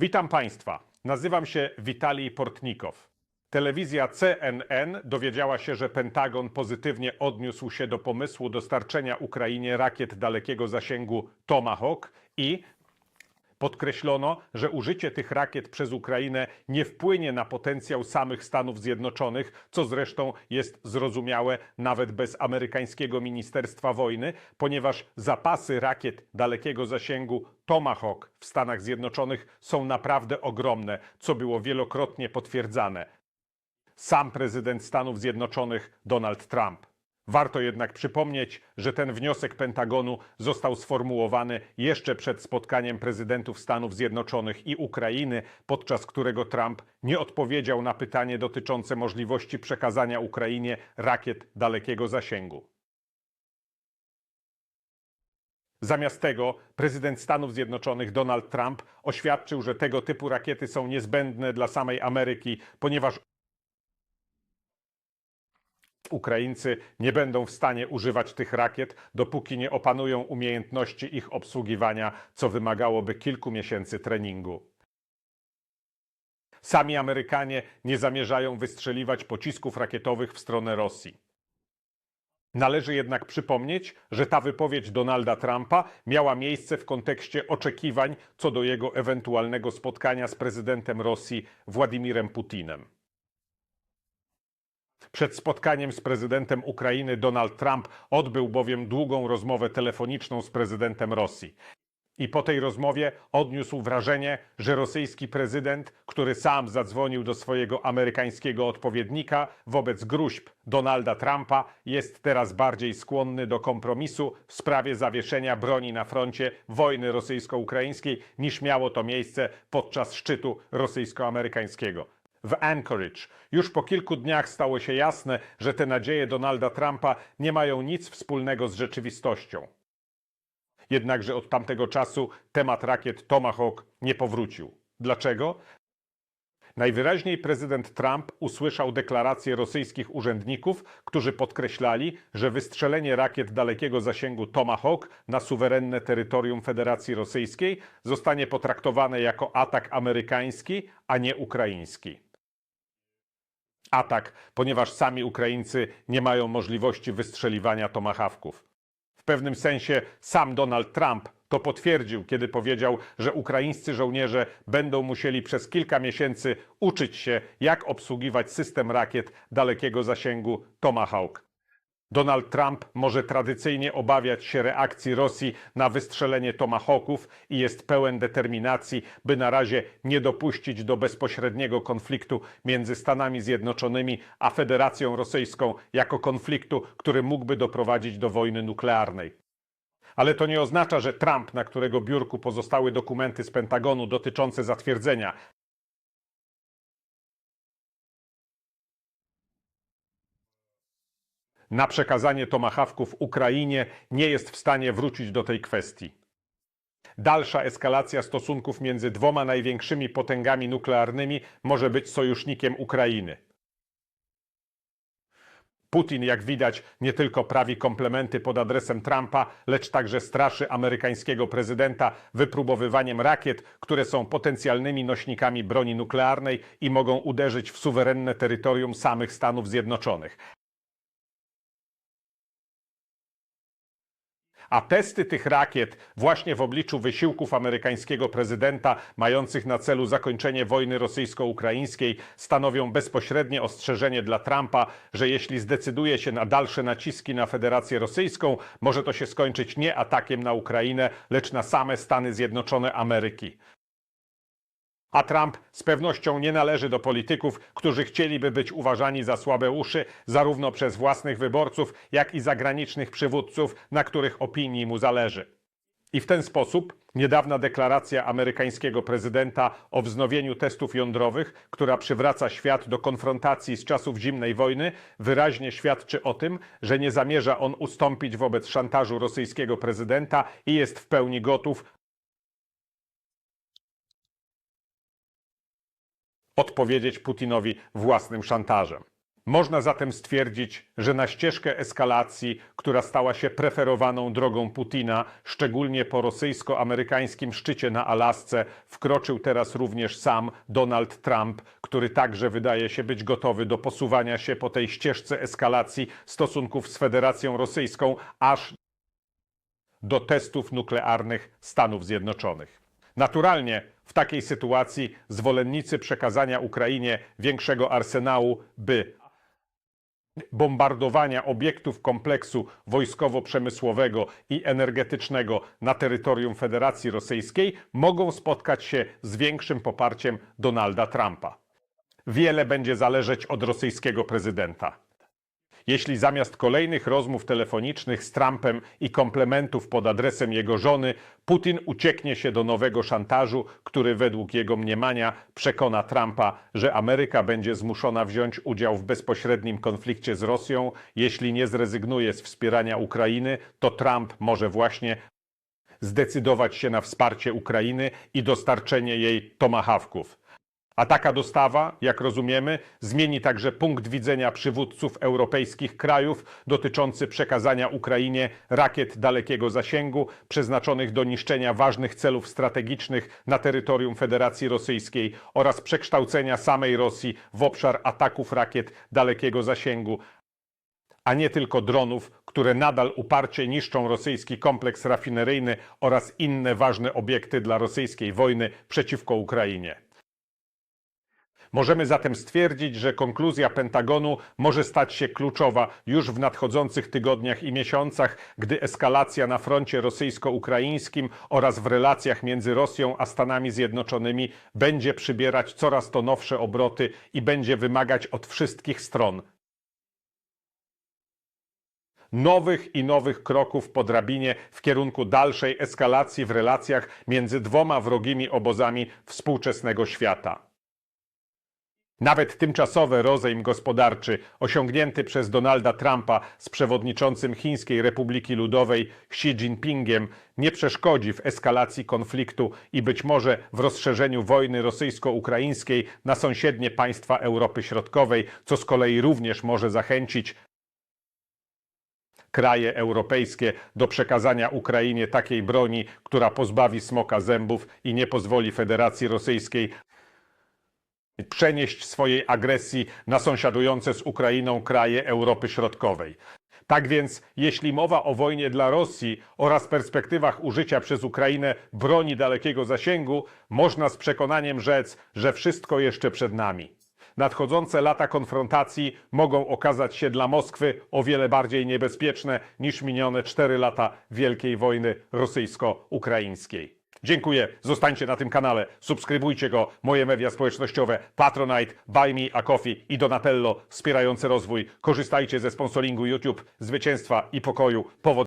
Witam Państwa. Nazywam się Witalij Portnikow. Telewizja CNN dowiedziała się, że Pentagon pozytywnie odniósł się do pomysłu dostarczenia Ukrainie rakiet dalekiego zasięgu Tomahawk i Podkreślono, że użycie tych rakiet przez Ukrainę nie wpłynie na potencjał samych Stanów Zjednoczonych, co zresztą jest zrozumiałe nawet bez amerykańskiego Ministerstwa Wojny, ponieważ zapasy rakiet dalekiego zasięgu Tomahawk w Stanach Zjednoczonych są naprawdę ogromne, co było wielokrotnie potwierdzane. Sam prezydent Stanów Zjednoczonych Donald Trump. Warto jednak przypomnieć, że ten wniosek Pentagonu został sformułowany jeszcze przed spotkaniem prezydentów Stanów Zjednoczonych i Ukrainy, podczas którego Trump nie odpowiedział na pytanie dotyczące możliwości przekazania Ukrainie rakiet dalekiego zasięgu. Zamiast tego prezydent Stanów Zjednoczonych Donald Trump oświadczył, że tego typu rakiety są niezbędne dla samej Ameryki, ponieważ Ukraińcy nie będą w stanie używać tych rakiet, dopóki nie opanują umiejętności ich obsługiwania, co wymagałoby kilku miesięcy treningu. Sami Amerykanie nie zamierzają wystrzeliwać pocisków rakietowych w stronę Rosji. Należy jednak przypomnieć, że ta wypowiedź Donalda Trumpa miała miejsce w kontekście oczekiwań co do jego ewentualnego spotkania z prezydentem Rosji Władimirem Putinem. Przed spotkaniem z prezydentem Ukrainy Donald Trump odbył bowiem długą rozmowę telefoniczną z prezydentem Rosji. I po tej rozmowie odniósł wrażenie, że rosyjski prezydent, który sam zadzwonił do swojego amerykańskiego odpowiednika wobec gruźb Donalda Trumpa, jest teraz bardziej skłonny do kompromisu w sprawie zawieszenia broni na froncie wojny rosyjsko-ukraińskiej niż miało to miejsce podczas szczytu rosyjsko-amerykańskiego w Anchorage. Już po kilku dniach stało się jasne, że te nadzieje Donalda Trumpa nie mają nic wspólnego z rzeczywistością. Jednakże od tamtego czasu temat rakiet Tomahawk nie powrócił. Dlaczego? Najwyraźniej prezydent Trump usłyszał deklaracje rosyjskich urzędników, którzy podkreślali, że wystrzelenie rakiet dalekiego zasięgu Tomahawk na suwerenne terytorium Federacji Rosyjskiej zostanie potraktowane jako atak amerykański, a nie ukraiński atak, ponieważ sami Ukraińcy nie mają możliwości wystrzeliwania tomahawków. W pewnym sensie sam Donald Trump to potwierdził, kiedy powiedział, że ukraińscy żołnierze będą musieli przez kilka miesięcy uczyć się, jak obsługiwać system rakiet dalekiego zasięgu Tomahawk. Donald Trump może tradycyjnie obawiać się reakcji Rosji na wystrzelenie tomahawków i jest pełen determinacji, by na razie nie dopuścić do bezpośredniego konfliktu między Stanami Zjednoczonymi a Federacją Rosyjską jako konfliktu, który mógłby doprowadzić do wojny nuklearnej. Ale to nie oznacza, że Trump, na którego biurku pozostały dokumenty z Pentagonu dotyczące zatwierdzenia na przekazanie tomahawków Ukrainie nie jest w stanie wrócić do tej kwestii. Dalsza eskalacja stosunków między dwoma największymi potęgami nuklearnymi może być sojusznikiem Ukrainy. Putin, jak widać, nie tylko prawi komplementy pod adresem Trumpa, lecz także straszy amerykańskiego prezydenta wypróbowywaniem rakiet, które są potencjalnymi nośnikami broni nuklearnej i mogą uderzyć w suwerenne terytorium samych Stanów Zjednoczonych. A testy tych rakiet właśnie w obliczu wysiłków amerykańskiego prezydenta mających na celu zakończenie wojny rosyjsko-ukraińskiej stanowią bezpośrednie ostrzeżenie dla Trumpa, że jeśli zdecyduje się na dalsze naciski na Federację Rosyjską, może to się skończyć nie atakiem na Ukrainę, lecz na same Stany Zjednoczone Ameryki. A Trump z pewnością nie należy do polityków, którzy chcieliby być uważani za słabe uszy zarówno przez własnych wyborców, jak i zagranicznych przywódców, na których opinii mu zależy. I w ten sposób niedawna deklaracja amerykańskiego prezydenta o wznowieniu testów jądrowych, która przywraca świat do konfrontacji z czasów zimnej wojny, wyraźnie świadczy o tym, że nie zamierza on ustąpić wobec szantażu rosyjskiego prezydenta i jest w pełni gotów odpowiedzieć Putinowi własnym szantażem. Można zatem stwierdzić, że na ścieżkę eskalacji, która stała się preferowaną drogą Putina, szczególnie po rosyjsko-amerykańskim szczycie na Alasce, wkroczył teraz również sam Donald Trump, który także wydaje się być gotowy do posuwania się po tej ścieżce eskalacji stosunków z Federacją Rosyjską aż do testów nuklearnych Stanów Zjednoczonych. Naturalnie w takiej sytuacji zwolennicy przekazania Ukrainie większego arsenału, by bombardowania obiektów kompleksu wojskowo-przemysłowego i energetycznego na terytorium Federacji Rosyjskiej mogą spotkać się z większym poparciem Donalda Trumpa. Wiele będzie zależeć od rosyjskiego prezydenta. Jeśli zamiast kolejnych rozmów telefonicznych z Trumpem i komplementów pod adresem jego żony, Putin ucieknie się do nowego szantażu, który według jego mniemania przekona Trumpa, że Ameryka będzie zmuszona wziąć udział w bezpośrednim konflikcie z Rosją, jeśli nie zrezygnuje z wspierania Ukrainy, to Trump może właśnie zdecydować się na wsparcie Ukrainy i dostarczenie jej tomahawków. A taka dostawa, jak rozumiemy, zmieni także punkt widzenia przywódców europejskich krajów dotyczący przekazania Ukrainie rakiet dalekiego zasięgu przeznaczonych do niszczenia ważnych celów strategicznych na terytorium Federacji Rosyjskiej oraz przekształcenia samej Rosji w obszar ataków rakiet dalekiego zasięgu, a nie tylko dronów, które nadal uparcie niszczą rosyjski kompleks rafineryjny oraz inne ważne obiekty dla rosyjskiej wojny przeciwko Ukrainie. Możemy zatem stwierdzić, że konkluzja Pentagonu może stać się kluczowa już w nadchodzących tygodniach i miesiącach, gdy eskalacja na froncie rosyjsko-ukraińskim oraz w relacjach między Rosją a Stanami Zjednoczonymi będzie przybierać coraz to nowsze obroty i będzie wymagać od wszystkich stron nowych i nowych kroków po drabinie w kierunku dalszej eskalacji w relacjach między dwoma wrogimi obozami współczesnego świata. Nawet tymczasowy rozejm gospodarczy osiągnięty przez Donalda Trumpa z przewodniczącym Chińskiej Republiki Ludowej Xi Jinpingiem nie przeszkodzi w eskalacji konfliktu i być może w rozszerzeniu wojny rosyjsko-ukraińskiej na sąsiednie państwa Europy Środkowej, co z kolei również może zachęcić kraje europejskie do przekazania Ukrainie takiej broni, która pozbawi smoka zębów i nie pozwoli Federacji Rosyjskiej przenieść swojej agresji na sąsiadujące z Ukrainą kraje Europy Środkowej. Tak więc, jeśli mowa o wojnie dla Rosji oraz perspektywach użycia przez Ukrainę broni dalekiego zasięgu, można z przekonaniem rzec, że wszystko jeszcze przed nami. Nadchodzące lata konfrontacji mogą okazać się dla Moskwy o wiele bardziej niebezpieczne niż minione cztery lata Wielkiej Wojny rosyjsko-ukraińskiej. Dziękuję, zostańcie na tym kanale, subskrybujcie go, moje media społecznościowe, Patronite, Buy Me a Coffee i Donatello wspierające rozwój. Korzystajcie ze sponsoringu YouTube, zwycięstwa i pokoju. Powod